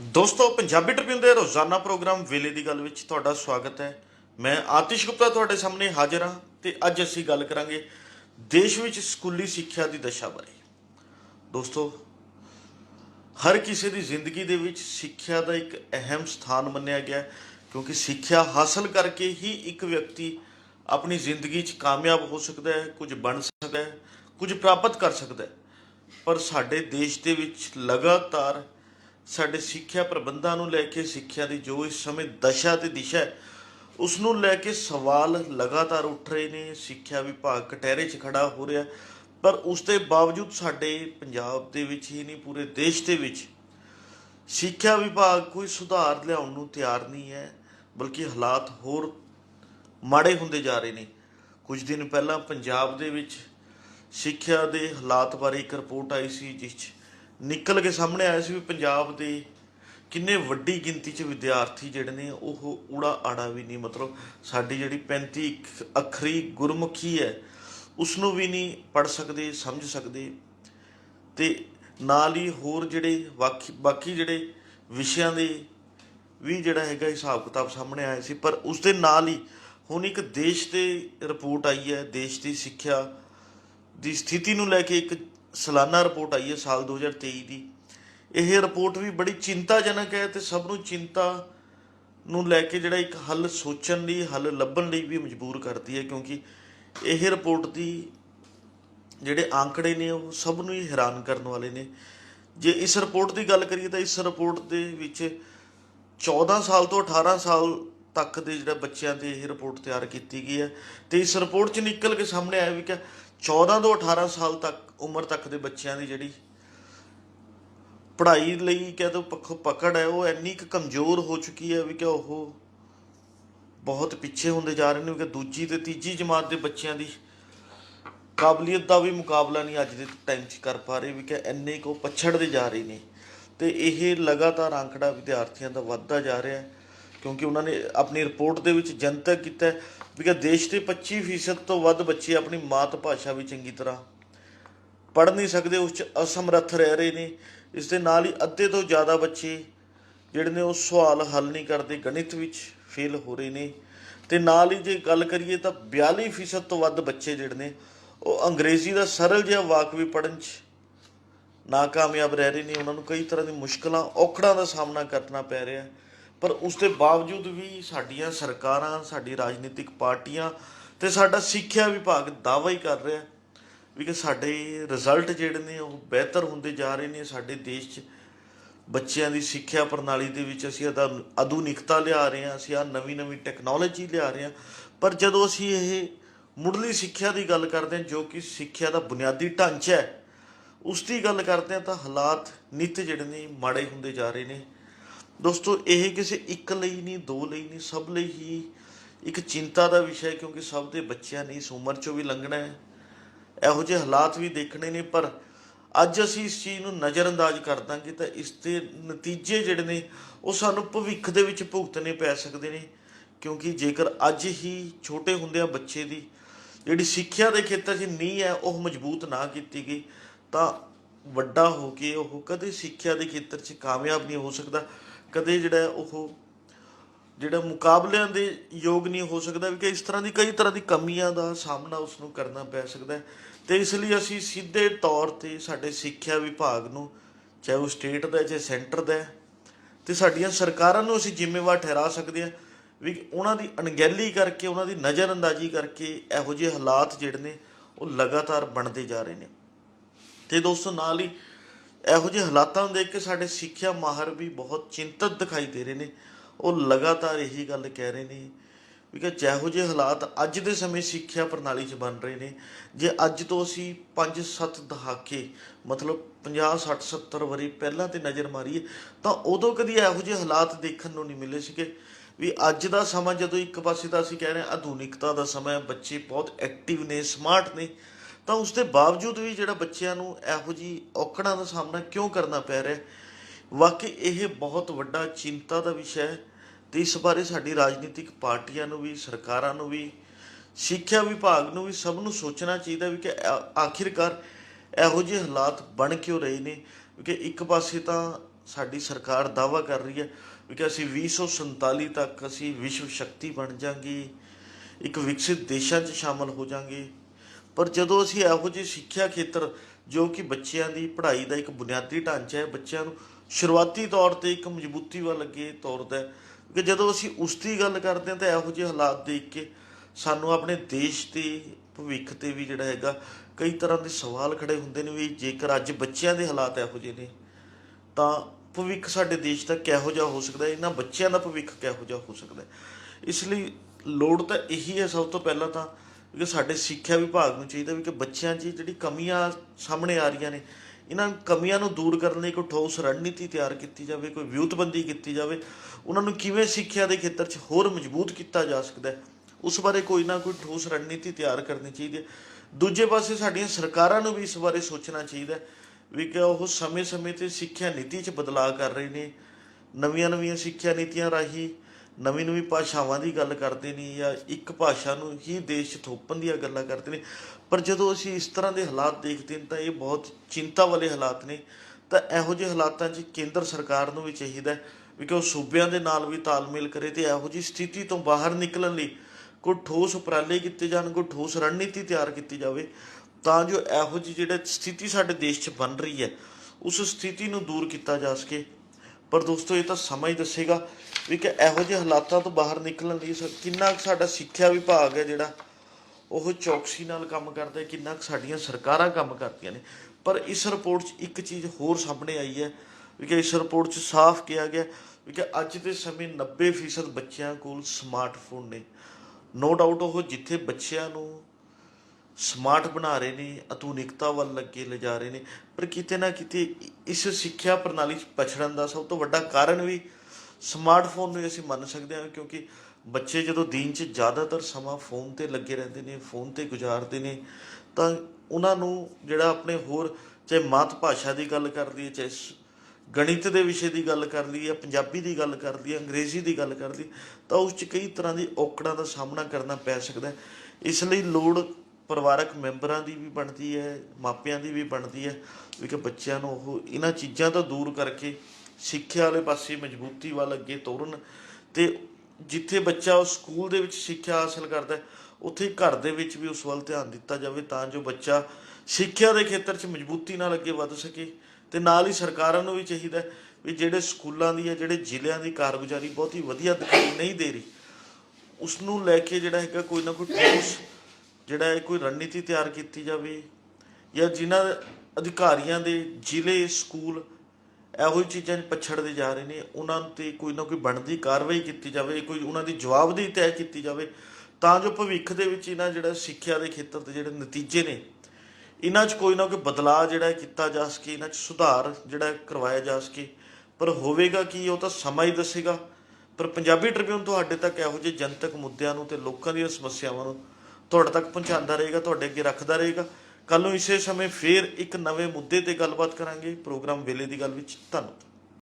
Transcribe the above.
ਦੋਸਤੋ, ਪੰਜਾਬੀ ਟ੍ਰਿਬਿਊਨ ਦੇ ਰੋਜ਼ਾਨਾ ਪ੍ਰੋਗਰਾਮ ਵੇਲੇ ਦੀ ਗੱਲ ਵਿੱਚ ਤੁਹਾਡਾ ਸਵਾਗਤ ਹੈ। ਮੈਂ ਆਤਿਸ਼ ਗੁਪਤਾ ਤੁਹਾਡੇ ਸਾਹਮਣੇ ਹਾਜ਼ਰ ਹਾਂ ਤੇ ਅੱਜ ਅਸੀਂ ਗੱਲ ਕਰਾਂਗੇ ਦੇਸ਼ ਵਿੱਚ ਸਕੂਲੀ ਸਿੱਖਿਆ ਦੀ ਦਸ਼ਾ ਬਾਰੇ। ਦੋਸਤੋ, ਹਰ ਕਿਸੇ ਦੀ ਜ਼ਿੰਦਗੀ ਦੇ ਵਿੱਚ ਸਿੱਖਿਆ ਦਾ ਇੱਕ ਅਹਿਮ ਸਥਾਨ ਮੰਨਿਆ ਗਿਆ ਹੈ, ਕਿਉਂਕਿ ਸਿੱਖਿਆ ਹਾਸਲ ਕਰਕੇ ਹੀ ਇੱਕ ਵਿਅਕਤੀ ਆਪਣੀ ਜ਼ਿੰਦਗੀ 'ਚ ਕਾਮਯਾਬ ਹੋ ਸਕਦਾ ਹੈ, ਕੁਝ ਬਣ ਸਕਦਾ ਹੈ, ਕੁਝ ਪ੍ਰਾਪਤ ਕਰ ਸਕਦਾ ਹੈ। ਪਰ ਸਾਡੇ ਦੇਸ਼ ਦੇ ਵਿੱਚ ਲਗਾਤਾਰ ਸਾਡੇ ਸਿੱਖਿਆ ਪ੍ਰਬੰਧਾਂ ਨੂੰ ਲੈ ਕੇ, ਸਿੱਖਿਆ ਦੀ ਜੋ ਇਸ ਸਮੇਂ ਦਸ਼ਾ ਤੇ ਦਿਸ਼ਾ ਹੈ ਉਸ ਨੂੰ ਲੈ ਕੇ ਸਵਾਲ ਲਗਾਤਾਰ ਉੱਠ ਰਹੇ ਨੇ, ਸਿੱਖਿਆ ਵਿਭਾਗ ਕਟਹਿਰੇ 'ਚ ਖੜਾ ਹੋ ਰਿਹਾ ਪਰ ਉਸ ਦੇ ਬਾਵਜੂਦ ਸਾਡੇ ਪੰਜਾਬ ਦੇ ਵਿੱਚ ਹੀ ਨਹੀਂ, ਪੂਰੇ ਦੇਸ਼ ਦੇ ਵਿੱਚ ਸਿੱਖਿਆ ਵਿਭਾਗ ਕੋਈ ਸੁਧਾਰ ਲਿਆਉਣ ਨੂੰ ਤਿਆਰ ਨਹੀਂ ਹੈ, ਬਲਕਿ ਹਾਲਾਤ ਹੋਰ ਮਾੜੇ ਹੁੰਦੇ ਜਾ ਰਹੇ ਨੇ। ਕੁਝ ਦਿਨ ਪਹਿਲਾਂ ਪੰਜਾਬ ਦੇ ਵਿੱਚ ਸਿੱਖਿਆ ਦੇ ਹਾਲਾਤ ਬਾਰੇ ਇੱਕ ਰਿਪੋਰਟ ਆਈ ਸੀ, ਜਿਸ 'ਚ ਨਿਕਲ ਕੇ ਸਾਹਮਣੇ ਆਇਆ ਸੀ ਵੀ ਪੰਜਾਬ ਦੇ ਕਿੰਨੇ ਵੱਡੀ ਗਿਣਤੀ 'ਚ ਵਿਦਿਆਰਥੀ ਜਿਹੜੇ ਨੇ ਉਹ ਊੜਾ ਆੜਾ ਵੀ ਨਹੀਂ, ਮਤਲਬ ਸਾਡੀ ਜਿਹੜੀ 35 ਅੱਖਰੀ ਗੁਰਮੁਖੀ ਹੈ ਉਸ ਨੂੰ ਵੀ ਨਹੀਂ ਪੜ ਸਕਦੇ, ਸਮਝ ਸਕਦੇ ਤੇ ਨਾਲ ਹੀ ਹੋਰ ਜਿਹੜੇ ਬਾਕੀ ਬਾਕੀ ਜਿਹੜੇ ਵਿਸ਼ਿਆਂ ਦੇ ਵੀ ਜਿਹੜਾ ਹੈਗਾ ਹਿਸਾਬ ਕਿਤਾਬ ਸਾਹਮਣੇ ਆਇਆ ਸੀ, ਪਰ ਉਸ ਦੇ ਨਾਲ ਹੀ ਹੁਣ ਇੱਕ ਦੇਸ਼ ਤੇ ਰਿਪੋਰਟ ਆਈ ਹੈ, ਦੇਸ਼ ਦੀ ਸਿੱਖਿਆ ਦੀ ਸਥਿਤੀ ਨੂੰ ਲੈ ਕੇ ਇੱਕ ਸਾਲਾਨਾ ਰਿਪੋਰਟ ਆਈ ਹੈ ਸਾਲ 2023 ਦੀ। ਇਹ ਰਿਪੋਰਟ ਵੀ ਬੜੀ ਚਿੰਤਾਜਨਕ ਹੈ ਤੇ ਸਭ ਨੂੰ ਚਿੰਤਾ ਨੂੰ ਲੈ ਕੇ ਜਿਹੜਾ ਇੱਕ ਹੱਲ ਸੋਚਣ ਲਈ, ਹੱਲ ਲੱਭਣ ਲਈ ਵੀ ਮਜਬੂਰ ਕਰਦੀ ਹੈ ਕਿਉਂਕਿ ਇਹ ਰਿਪੋਰਟ ਦੀ ਜਿਹੜੇ ਆંકੜੇ ਨੇ ਉਹ ਸਭ ਨੂੰ ਹੀ ਹੈਰਾਨ ਕਰਨ ਵਾਲੇ ਨੇ। ਜੇ ਇਸ ਰਿਪੋਰਟ ਦੀ ਗੱਲ ਕਰੀਏ ਤਾਂ ਇਸ ਰਿਪੋਰਟ ਦੇ ਵਿੱਚ 14 ਸਾਲ ਤੋਂ 18 ਸਾਲ ਤੱਕ ਦੇ ਜਿਹੜਾ ਬੱਚਿਆਂ ਦੀ ਇਹ ਰਿਪੋਰਟ ਤਿਆਰ ਕੀਤੀ ਗਈ ਹੈ। ਤੇ ਇਸ ਰਿਪੋਰਟ 'ਚ ਨਿਕਲ ਕੇ ਸਾਹਮਣੇ ਆਇਆ ਵੀ ਕਿ 14 ਤੋਂ 18 ਸਾਲ ਤੱਕ ਉਮਰ ਤੱਕ ਦੇ ਬੱਚਿਆਂ ਦੀ ਜਿਹੜੀ ਪੜ੍ਹਾਈ ਲਈ ਕਹਿ ਦੋ ਪੱਖੋਂ ਪਕੜ ਹੈ, ਉਹ ਇੰਨੀ ਕੁ ਕਮਜ਼ੋਰ ਹੋ ਚੁੱਕੀ ਹੈ ਵੀ ਕਿ ਉਹ ਬਹੁਤ ਪਿੱਛੇ ਹੁੰਦੇ ਜਾ ਰਹੇ ਨੇ ਕਿ ਦੂਜੀ ਤੇ ਤੀਜੀ ਜਮਾਤ ਦੇ ਬੱਚਿਆਂ ਦੀ ਕਾਬਲੀਅਤ ਦਾ ਵੀ ਮੁਕਾਬਲਾ ਨਹੀਂ ਅੱਜ ਦੇ ਟਾਈਮ 'ਚ ਕਰ ਪਾ ਰਹੇ, ਵੀ ਕਿ ਇੰਨੇ ਕੋ ਪਛੜਦੇ ਜਾ ਰਹੇ ਨੇ। ਤੇ ਇਹ ਲਗਾਤਾਰ ਅੰਕੜਾ ਵਿਦਿਆਰਥੀਆਂ ਦਾ ਵੱਧਦਾ ਜਾ ਰਿਹਾ ਹੈ, ਕਿਉਂਕਿ ਉਹਨਾਂ ਨੇ ਆਪਣੀ ਰਿਪੋਰਟ ਦੇ ਵਿੱਚ ਜਨਤਕ ਕੀਤਾ ਵੀ ਕਿ ਦੇਸ਼ ਦੇ 25% ਤੋਂ ਵੱਧ ਬੱਚੇ ਆਪਣੀ ਮਾਤ ਭਾਸ਼ਾ ਵੀ ਚੰਗੀ ਤਰ੍ਹਾਂ ਪੜ੍ਹ ਨਹੀਂ ਸਕਦੇ, ਉਸ 'ਚ ਅਸਮਰੱਥ ਰਹਿ ਰਹੇ ਨੇ। ਇਸ ਦੇ ਨਾਲ ਹੀ ਅੱਧੇ ਤੋਂ ਜ਼ਿਆਦਾ ਬੱਚੇ ਜਿਹੜੇ ਨੇ ਉਹ ਸਵਾਲ ਹੱਲ ਨਹੀਂ ਕਰਦੇ, ਗਣਿਤ ਵਿੱਚ ਫੇਲ ਹੋ ਰਹੇ ਨੇ। ਤੇ ਨਾਲ ਹੀ ਜੇ ਗੱਲ ਕਰੀਏ ਤਾਂ 42% ਤੋਂ ਵੱਧ ਬੱਚੇ ਜਿਹੜੇ ਨੇ, ਉਹ ਅੰਗਰੇਜ਼ੀ ਦਾ ਸਰਲ ਜਿਹਾ ਵਾਕ ਵੀ ਪੜ੍ਹਨ 'ਚ ਨਾਕਾਮਯਾਬ ਰਹਿ ਰਹੇ ਨੇ। ਉਹਨਾਂ ਨੂੰ ਕਈ ਤਰ੍ਹਾਂ ਦੀ ਮੁਸ਼ਕਲਾਂ ਔਕੜਾਂ ਦਾ ਸਾਹਮਣਾ ਕਰਨਾ ਪੈ ਰਿਹਾ। ਹੈ ਪਰ ਉਸ ਦੇ ਬਾਵਜੂਦ ਵੀ ਸਾਡੀਆਂ ਸਰਕਾਰਾਂ, ਸਾਡੀ ਰਾਜਨੀਤਿਕ ਪਾਰਟੀਆਂ ਤੇ ਸਾਡਾ ਸਿੱਖਿਆ ਵਿਭਾਗ ਦਾਅਵਾ ਹੀ ਕਰ ਰਿਹਾ ਵੀ ਕਿ ਸਾਡੇ ਰਿਜ਼ਲਟ ਜਿਹੜੇ ਨੇ ਉਹ ਬਿਹਤਰ ਹੁੰਦੇ ਜਾ ਰਹੇ ਨੇ, ਸਾਡੇ ਦੇਸ਼ 'ਚ ਬੱਚਿਆਂ ਦੀ ਸਿੱਖਿਆ ਪ੍ਰਣਾਲੀ ਦੇ ਵਿੱਚ ਅਸੀਂ ਅਦਾ ਆਧੁਨਿਕਤਾ ਲਿਆ ਰਹੇ ਹਾਂ, ਅਸੀਂ ਆ ਨਵੀਂ ਨਵੀਂ ਟੈਕਨੋਲੋਜੀ ਲਿਆ ਰਹੇ ਹਾਂ। ਪਰ ਜਦੋਂ ਅਸੀਂ ਇਹ ਮੁੱਢਲੀ ਸਿੱਖਿਆ ਦੀ ਗੱਲ ਕਰਦੇ ਹਾਂ, ਜੋ ਕਿ ਸਿੱਖਿਆ ਦਾ ਬੁਨਿਆਦੀ ਢਾਂਚਾ ਹੈ ਉਸ ਦੀ ਗੱਲ ਕਰਦੇ ਹਾਂ ਤਾਂ ਹਾਲਾਤ ਨਿੱਤ ਜਿਹੜੇ ਨੇ ਮਾੜੇ ਹੁੰਦੇ ਜਾ ਰਹੇ ਨੇ। ਦੋਸਤੋ, ਇਹ ਕਿਸੇ ਇੱਕ ਲਈ ਨਹੀਂ, ਦੋ ਲਈ ਨਹੀਂ, ਸਭ ਲਈ ਹੀ ਇੱਕ ਚਿੰਤਾ ਦਾ ਵਿਸ਼ਾ ਹੈ ਕਿਉਂਕਿ ਸਭ ਦੇ ਬੱਚਿਆਂ ਨੇ ਇਸ ਉਮਰ 'ਚੋਂ ਵੀ ਲੰਘਣਾ ਹੈ। ਇਹੋ ਜਿਹੇ ਹਾਲਾਤ ਵੀ ਦੇਖਣੇ ਨੇ, ਪਰ ਅੱਜ ਅਸੀਂ ਇਸ ਚੀਜ਼ ਨੂੰ ਨਜ਼ਰਅੰਦਾਜ਼ ਕਰ ਦਾਂਗੇ ਤਾਂ ਇਸ ਦੇ ਨਤੀਜੇ ਜਿਹੜੇ ਨੇ, ਉਹ ਸਾਨੂੰ ਭਵਿੱਖ ਦੇ ਵਿੱਚ ਭੁਗਤਣੇ ਪੈ ਸਕਦੇ ਨੇ। ਕਿਉਂਕਿ ਜੇਕਰ ਅੱਜ ਹੀ ਛੋਟੇ ਹੁੰਦਿਆਂ ਬੱਚੇ ਦੀ ਜਿਹੜੀ ਸਿੱਖਿਆ ਦੇ ਖੇਤਰ 'ਚ ਨੀਂਹ ਹੈ, ਉਹ ਮਜ਼ਬੂਤ ਨਾ ਕੀਤੀ ਗਈ, ਤਾਂ ਵੱਡਾ ਹੋ ਕੇ ਉਹ ਕਦੇ ਸਿੱਖਿਆ ਦੇ ਖੇਤਰ 'ਚ ਕਾਮਯਾਬ ਨਹੀਂ ਹੋ ਸਕਦਾ। ਕਦੇ ਜਿਹੜਾ ਉਹ ਜਿਹੜਾ ਮੁਕਾਬਲਿਆਂ ਦੇ ਯੋਗ ਨਹੀਂ ਹੋ ਸਕਦਾ ਵੀ ਕਿ ਇਸ ਤਰ੍ਹਾਂ ਦੀ ਕਈ ਤਰ੍ਹਾਂ ਦੀ ਕਮੀਆਂ ਦਾ ਸਾਹਮਣਾ ਉਸ ਨੂੰ ਕਰਨਾ ਪੈ ਸਕਦਾ ਹੈ। ਤੇ ਇਸ ਲਈ ਅਸੀਂ ਸਿੱਧੇ ਤੌਰ ਤੇ ਸਾਡੇ ਸਿੱਖਿਆ ਵਿਭਾਗ ਨੂੰ ਚਾਹੇ ਉਹ ਸਟੇਟ ਦਾ ਚਾਹੇ ਸੈਂਟਰ ਦਾ ਹੈ, ਤੇ ਸਾਡੀਆਂ ਸਰਕਾਰਾਂ ਨੂੰ ਅਸੀਂ ਜ਼ਿੰਮੇਵਾਰ ਠਹਿਰਾ ਸਕਦੇ ਹਾਂ ਵੀ ਉਹਨਾਂ ਦੀ ਅਣਗਹਿਲੀ ਕਰਕੇ ਉਹਨਾਂ ਦੀ ਨਜ਼ਰਅੰਦਾਜ਼ੀ ਕਰਕੇ ਇਹੋ ਜਿਹੇ ਹਾਲਾਤ ਜਿਹੜੇ ਨੇ ਉਹ ਲਗਾਤਾਰ ਬਣਦੇ ਜਾ ਰਹੇ ਨੇ। ਤੇ ਦੋਸਤੋ ਨਾਲ ਹੀ ਇਹੋ ਜਿਹੇ ਹਾਲਾਤਾਂ ਨੂੰ ਦੇਖ ਕੇ ਸਾਡੇ ਸਿੱਖਿਆ ਮਾਹਰ ਵੀ ਬਹੁਤ ਚਿੰਤਤ ਦਿਖਾਈ ਦੇ ਰਹੇ ਨੇ। ਉਹ ਲਗਾਤਾਰ ਇਹੀ ਗੱਲ ਕਹਿ ਰਹੇ ਨੇ ਵੀ ਕਿ ਜਿਹੋ ਜਿਹੇ ਹਾਲਾਤ ਅੱਜ ਦੇ ਸਮੇਂ ਸਿੱਖਿਆ ਪ੍ਰਣਾਲੀ 'ਚ ਬਣ ਰਹੇ ਨੇ, ਜੇ ਅੱਜ ਤੋਂ ਅਸੀਂ 5-7 ਦਹਾਕੇ, ਮਤਲਬ 50 60 70 ਵਰੀ ਪਹਿਲਾਂ ਤੇ ਨਜ਼ਰ ਮਾਰੀਏ, ਤਾਂ ਉਦੋਂ ਕਦੀ ਇਹੋ ਜਿਹੇ ਹਾਲਾਤ ਦੇਖਣ ਨੂੰ ਨਹੀਂ ਮਿਲੇ ਸੀਗੇ। ਵੀ ਅੱਜ ਦਾ ਸਮਾਂ ਜਦੋਂ ਇੱਕ ਪਾਸੇ ਤਾਂ ਅਸੀਂ ਕਹਿ ਰਹੇ ਹਾਂ ਆਧੁਨਿਕਤਾ ਦਾ ਸਮਾਂ ਬੱਚੇ ਬਹੁਤ ਐਕਟਿਵ ਨੇ ਸਮਾਰਟ ਨੇ ਤਾਂ ਉਸ ਦੇ ਬਾਵਜੂਦ ਵੀ ਜਿਹੜਾ ਬੱਚਿਆਂ ਨੂੰ ਇਹੋ ਜੀ ਔਕੜਾਂ ਦਾ ਸਾਹਮਣਾ ਕਿਉਂ ਕਰਨਾ ਪੈ ਰਿਹਾ ਵਾਕਈ ਇਹ ਬਹੁਤ ਵੱਡਾ ਚਿੰਤਾ ਦਾ ਵਿਸ਼ਾ ਹੈ ਤੇ ਇਸ ਬਾਰੇ ਸਾਡੀ ਰਾਜਨੀਤਿਕ ਪਾਰਟੀਆਂ ਨੂੰ ਵੀ, ਸਰਕਾਰਾਂ ਨੂੰ ਵੀ, ਸਿੱਖਿਆ ਵਿਭਾਗ ਨੂੰ ਵੀ ਸਭ ਨੂੰ ਸੋਚਣਾ ਚਾਹੀਦਾ ਵੀ ਕਿ ਆਖਿਰਕਾਰ ਇਹੋ ਜਿਹੇ ਹਾਲਾਤ ਬਣ ਕਿਉਂ ਰਹੇ ਨੇ ਕਿ ਇੱਕ ਪਾਸੇ ਤਾਂ ਸਾਡੀ ਸਰਕਾਰ ਦਾਵਾ ਕਰ ਰਹੀ ਹੈ ਵੀ ਕਿ ਅਸੀਂ 2047 ਤੱਕ ਅਸੀਂ ਵਿਸ਼ਵ ਸ਼ਕਤੀ ਬਣ ਜਾਾਂਗੇ ਇੱਕ ਵਿਕਸਿਤ ਦੇਸ਼ਾਂ 'ਚ ਸ਼ਾਮਲ ਹੋ ਜਾਾਂਗੇ ਪਰ ਜਦੋਂ ਅਸੀਂ ਇਹੋ ਜਿਹੇ ਸਿੱਖਿਆ ਖੇਤਰ, ਜੋ ਕਿ ਬੱਚਿਆਂ ਦੀ ਪੜ੍ਹਾਈ ਦਾ ਇੱਕ ਬੁਨਿਆਦੀ ਢਾਂਚਾ ਹੈ, ਬੱਚਿਆਂ ਨੂੰ ਸ਼ੁਰੂਆਤੀ ਤੌਰ ਤੇ ਇੱਕ ਮਜ਼ਬੂਤੀ ਵੱਲ ਅੱਗੇ ਤੋਰਦਾ ਹੈ, ਕਿ ਜਦੋਂ ਅਸੀਂ ਉਸ ਦੀ ਗੱਲ ਕਰਦੇ ਹਾਂ ਤਾਂ ਇਹੋ ਜਿਹੇ ਹਾਲਾਤ ਦੇਖ ਕੇ ਸਾਨੂੰ ਆਪਣੇ ਦੇਸ਼ ਤੇ, ਭਵਿੱਖ ਤੇ ਵੀ ਜਿਹੜਾ ਹੈਗਾ, ਕਈ ਤਰ੍ਹਾਂ ਦੇ ਸਵਾਲ ਖੜੇ ਹੁੰਦੇ ਨੇ ਵੀ ਜੇਕਰ ਅੱਜ ਬੱਚਿਆਂ ਦੇ ਹਾਲਾਤ ਇਹੋ ਜਿਹੇ ਨੇ, ਤਾਂ ਭਵਿੱਖ ਸਾਡੇ ਦੇਸ਼ ਦਾ ਕਿਹੋ ਜਿਹਾ ਹੋ ਸਕਦਾ ਹੈ? ਇਹਨਾਂ ਬੱਚਿਆਂ ਦਾ ਭਵਿੱਖ ਕਿਹੋ ਜਿਹਾ ਹੋ ਸਕਦਾ ਹੈ? ਇਸ ਲਈ ਲੋੜ ਤਾਂ ਇਹੀ ਹੈ ਸਭ ਤੋਂ ਪਹਿਲਾਂ ਤਾਂ ਕਿਉਂਕਿ ਸਾਡੇ ਸਿੱਖਿਆ ਵਿਭਾਗ ਨੂੰ ਚਾਹੀਦਾ ਵੀ ਕਿ ਬੱਚਿਆਂ 'ਚ ਜਿਹੜੀ ਕਮੀਆਂ ਸਾਹਮਣੇ ਆ ਰਹੀਆਂ ਨੇ, ਇਹਨਾਂ ਕਮੀਆਂ ਨੂੰ ਦੂਰ ਕਰਨ ਲਈ ਕੋਈ ਠੋਸ ਰਣਨੀਤੀ ਤਿਆਰ ਕੀਤੀ ਜਾਵੇ, ਕੋਈ ਵਿਊਤਬੰਦੀ ਕੀਤੀ ਜਾਵੇ, ਉਹਨਾਂ ਨੂੰ ਕਿਵੇਂ ਸਿੱਖਿਆ ਦੇ ਖੇਤਰ 'ਚ ਹੋਰ ਮਜ਼ਬੂਤ ਕੀਤਾ ਜਾ ਸਕਦਾ ਹੈ, ਉਸ ਬਾਰੇ ਕੋਈ ਨਾ ਕੋਈ ਠੋਸ ਰਣਨੀਤੀ ਤਿਆਰ ਕਰਨੀ ਚਾਹੀਦੀ ਹੈ। ਦੂਜੇ ਪਾਸੇ ਸਾਡੀਆਂ ਸਰਕਾਰਾਂ ਨੂੰ ਵੀ ਇਸ ਬਾਰੇ ਸੋਚਣਾ ਚਾਹੀਦਾ ਵੀ ਕਿ ਉਹ ਸਮੇਂ-ਸਮੇਂ ਤੇ ਸਿੱਖਿਆ ਨੀਤੀ 'ਚ ਬਦਲਾਅ ਕਰ ਰਹੇ ਨੇ, ਨਵੀਆਂ-ਨਵੀਆਂ ਸਿੱਖਿਆ ਨੀਤੀਆਂ ਰਾਹੀਂ ਨਵੀਂ-ਨਵੀਂ ਭਾਸ਼ਾਵਾਂ ਦੀ ਗੱਲ ਕਰਦੇ ਨੇ ਜਾਂ ਇੱਕ ਭਾਸ਼ਾ ਨੂੰ ਹੀ ਦੇਸ਼ 'ਚ ਥੋਪਣ ਦੀਆਂ ਗੱਲਾਂ ਕਰਦੇ ਨੇ। ਪਰ ਜਦੋਂ ਅਸੀਂ ਇਸ ਤਰ੍ਹਾਂ ਦੇ ਹਾਲਾਤ ਦੇਖਦੇ ਨੇ ਤਾਂ ਇਹ ਬਹੁਤ ਚਿੰਤਾ ਵਾਲੇ ਹਾਲਾਤ ਨੇ। ਤਾਂ ਇਹੋ ਜਿਹੇ ਹਾਲਾਤਾਂ 'ਚ ਕੇਂਦਰ ਸਰਕਾਰ ਨੂੰ ਵੀ ਚਾਹੀਦਾ ਹੈ ਵੀ ਕਿ ਉਹ ਸੂਬਿਆਂ ਦੇ ਨਾਲ ਵੀ ਤਾਲਮੇਲ ਕਰੇ ਤੇ ਇਹੋ ਜਿਹੀ ਸਥਿਤੀ ਤੋਂ ਬਾਹਰ ਨਿਕਲਣ ਲਈ ਕੋਈ ਠੋਸ ਉਪਰਾਲੇ ਕੀਤੇ ਜਾਣ, ਕੋਈ ਠੋਸ ਰਣਨੀਤੀ ਤਿਆਰ ਕੀਤੀ ਜਾਵੇ ਤਾਂ ਜੋ ਇਹੋ ਜਿਹੀ ਜਿਹੜਾ ਸਥਿਤੀ ਸਾਡੇ ਦੇਸ਼ 'ਚ ਬਣ ਰਹੀ ਹੈ, ਉਸ ਸਥਿਤੀ ਨੂੰ ਦੂਰ ਕੀਤਾ ਜਾ ਸਕੇ। ਪਰ ਦੋਸਤੋ, ਇਹ ਤਾਂ ਸਮਾਂ ਹੀ ਦੱਸੇਗਾ ਵੀ ਕਿ ਇਹੋ ਜਿਹੇ ਹਾਲਾਤਾਂ ਤੋਂ ਬਾਹਰ ਨਿਕਲਣ ਲਈ ਸ- ਕਿੰਨਾ ਕੁ ਸਾਡਾ ਸਿੱਖਿਆ ਵਿਭਾਗ ਹੈ ਜਿਹੜਾ ਉਹ ਚੌਕਸੀ ਨਾਲ ਕੰਮ ਕਰਦਾ ਹੈ, ਕਿੰਨਾ ਕੁ ਸਾਡੀਆਂ ਸਰਕਾਰਾਂ ਕੰਮ ਕਰਦੀਆਂ ਨੇ। ਪਰ ਇਸ ਰਿਪੋਰਟ 'ਚ ਇੱਕ ਚੀਜ਼ ਹੋਰ ਸਾਹਮਣੇ ਆਈ ਹੈ ਵੀ ਕਿ ਇਸ ਰਿਪੋਰਟ 'ਚ ਸਾਫ਼ ਕਿਹਾ ਗਿਆ ਵੀ ਕਿ ਅੱਜ ਦੇ ਸਮੇਂ 90% ਬੱਚਿਆਂ ਕੋਲ ਸਮਾਰਟਫੋਨ ਨੇ। ਨੋ ਡਾਊਟ ਉਹ ਜਿੱਥੇ ਬੱਚਿਆਂ ਨੂੰ ਸਮਾਰਟ ਬਣਾ ਰਹੇ ਨੇ, ਆਧੁਨਿਕਤਾ ਵੱਲ ਲੱਗੇ ਲਿਜਾ ਰਹੇ ਨੇ। ਪਰ ਕਿਤੇ ਨਾ ਕਿਤੇ ਇਸ ਸਿੱਖਿਆ ਪ੍ਰਣਾਲੀ 'ਚ ਪਛੜਨ ਦਾ ਸਭ ਤੋਂ ਵੱਡਾ ਕਾਰਨ ਵੀ ਸਮਾਰਟਫੋਨ ਨੂੰ ਅਸੀਂ ਮੰਨ ਸਕਦੇ ਹਾਂ, ਕਿਉਂਕਿ ਬੱਚੇ ਜਦੋਂ ਦਿਨ 'ਚ ਜ਼ਿਆਦਾਤਰ ਸਮਾਂ ਫੋਨ ਤੇ ਲੱਗੇ ਰਹਿੰਦੇ ਨੇ, ਫੋਨ ਤੇ ਗੁਜ਼ਾਰਦੇ ਨੇ, ਤਾਂ ਉਹਨਾਂ ਨੂੰ ਜਿਹੜਾ ਆਪਣੇ ਹੋਰ ਚਾਹੇ ਮਾਤ ਭਾਸ਼ਾ ਦੀ ਗੱਲ ਕਰ ਲਈਏ, ਚਾਹੇ ਸ- ਗਣਿਤ ਦੇ ਵਿਸ਼ੇ ਦੀ ਗੱਲ ਕਰ ਲਈਏ ਪੰਜਾਬੀ ਦੀ ਗੱਲ ਕਰ ਲਈਏ, ਅੰਗਰੇਜ਼ੀ ਦੀ ਗੱਲ ਕਰ ਲਈਏ, ਤਾਂ ਉਸ 'ਚ ਕਈ ਤਰ੍ਹਾਂ ਦੀ ਔਕੜਾਂ ਦਾ ਸਾਹਮਣਾ ਕਰਨਾ ਪੈ ਸਕਦਾ ਹੈ। ਇਸ ਲਈ ਲੋੜ ਪਰਿਵਾਰਕ ਮੈਂਬਰਾਂ ਦੀ ਵੀ ਬਣਦੀ ਹੈ, ਮਾਪਿਆਂ ਦੀ ਵੀ ਬਣਦੀ ਹੈ, ਵੀ ਕਿ ਬੱਚਿਆਂ ਨੂੰ ਉਹ ਇਹਨਾਂ ਚੀਜ਼ਾਂ ਤੋਂ ਦੂਰ ਕਰਕੇ ਸਿੱਖਿਆ ਵਾਲੇ ਪਾਸੇ ਮਜ਼ਬੂਤੀ ਵੱਲ ਅੱਗੇ ਤੋਰਨ ਤੇ ਜਿੱਥੇ ਬੱਚਾ ਉਹ ਸਕੂਲ ਦੇ ਵਿੱਚ ਸਿੱਖਿਆ ਹਾਸਲ ਕਰਦਾ ਉੱਥੇ ਘਰ ਦੇ ਵਿੱਚ ਵੀ ਉਸ ਵੱਲ ਧਿਆਨ ਦਿੱਤਾ ਜਾਵੇ ਤਾਂ ਜੋ ਬੱਚਾ ਸਿੱਖਿਆ ਦੇ ਖੇਤਰ 'ਚ ਮਜ਼ਬੂਤੀ ਨਾਲ ਅੱਗੇ ਵੱਧ ਸਕੇ ਤੇ ਨਾਲ ਹੀ ਸਰਕਾਰਾਂ ਨੂੰ ਵੀ ਚਾਹੀਦਾ ਵੀ ਜਿਹੜੇ ਸਕੂਲਾਂ ਦੀ ਹੈ ਜਿਹੜੇ ਜ਼ਿਲ੍ਹਿਆਂ ਦੀ ਕਾਰਗੁਜ਼ਾਰੀ ਬਹੁਤੀ ਵਧੀਆ ਦਿਖਾਈ ਨਹੀਂ ਦੇ ਰਹੀ ਉਸ ਨੂੰ ਲੈ ਕੇ ਜਿਹੜਾ ਹੈਗਾ ਕੋਈ ਨਾ ਕੋਈ ਠੋਸ ਜਿਹੜਾ ਹੈ ਕੋਈ ਰਣਨੀਤੀ ਤਿਆਰ ਕੀਤੀ ਜਾਵੇ ਜਾਂ ਜਿਨ੍ਹਾਂ ਅਧਿਕਾਰੀਆਂ ਦੇ ਜ਼ਿਲ੍ਹੇ, ਸਕੂਲ ਇਹੋ ਜਿਹੀ ਚੀਜ਼ਾਂ ਪਛੜਦੇ ਜਾ ਰਹੇ ਨੇ, ਉਹਨਾਂ ਤੇ ਕੋਈ ਨਾ ਕੋਈ ਬਣਦੀ ਕਾਰਵਾਈ ਕੀਤੀ ਜਾਵੇ, ਕੋਈ ਉਹਨਾਂ ਦੀ ਜਵਾਬਦੇਹੀ ਤੈਅ ਕੀਤੀ ਜਾਵੇ, ਤਾਂ ਜੋ ਭਵਿੱਖ ਦੇ ਵਿੱਚ ਇਹਨਾਂ ਜਿਹੜਾ ਸਿੱਖਿਆ ਦੇ ਖੇਤਰ ਦੇ ਜਿਹੜੇ ਨਤੀਜੇ ਨੇ, ਇਹਨਾਂ 'ਚ ਕੋਈ ਨਾ ਕੋਈ ਬਦਲਾਅ ਜਿਹੜਾ ਕੀਤਾ ਜਾ ਸਕੇ, ਇਹਨਾਂ 'ਚ ਸੁਧਾਰ ਜਿਹੜਾ ਕਰਵਾਇਆ ਜਾ ਸਕੇ। ਪਰ ਹੋਵੇਗਾ ਕੀ, ਉਹ ਤਾਂ ਸਮਾਂ ਹੀ ਦੱਸੇਗਾ। ਪਰ ਪੰਜਾਬੀ ਟ੍ਰਿਬਿਊਨ ਤੁਹਾਡੇ ਤੱਕ ਇਹੋ ਜਿਹੇ ਜਨਤਕ ਮੁੱਦਿਆਂ ਨੂੰ ਤੇ ਲੋਕਾਂ ਦੀਆਂ ਸਮੱਸਿਆਵਾਂ ਨੂੰ ਤੁਹਾਡੇ ਤੱਕ ਪਹੁੰਚਾਉਂਦਾ ਰਹੇਗਾ, ਤੁਹਾਡੇ ਅੱਗੇ ਰੱਖਦਾ ਰਹੇਗਾ। ਕੱਲ ਨੂੰ ਇਸੇ ਸਮੇਂ ਫੇਰ ਇੱਕ ਨਵੇਂ ਮੁੱਦੇ ਤੇ ਗੱਲਬਾਤ ਕਰਾਂਗੇ। ਪ੍ਰੋਗਰਾਮ ਵੇਲੇ ਦੀ ਗੱਲ ਵਿੱਚ ਧੰਨਵਾਦ।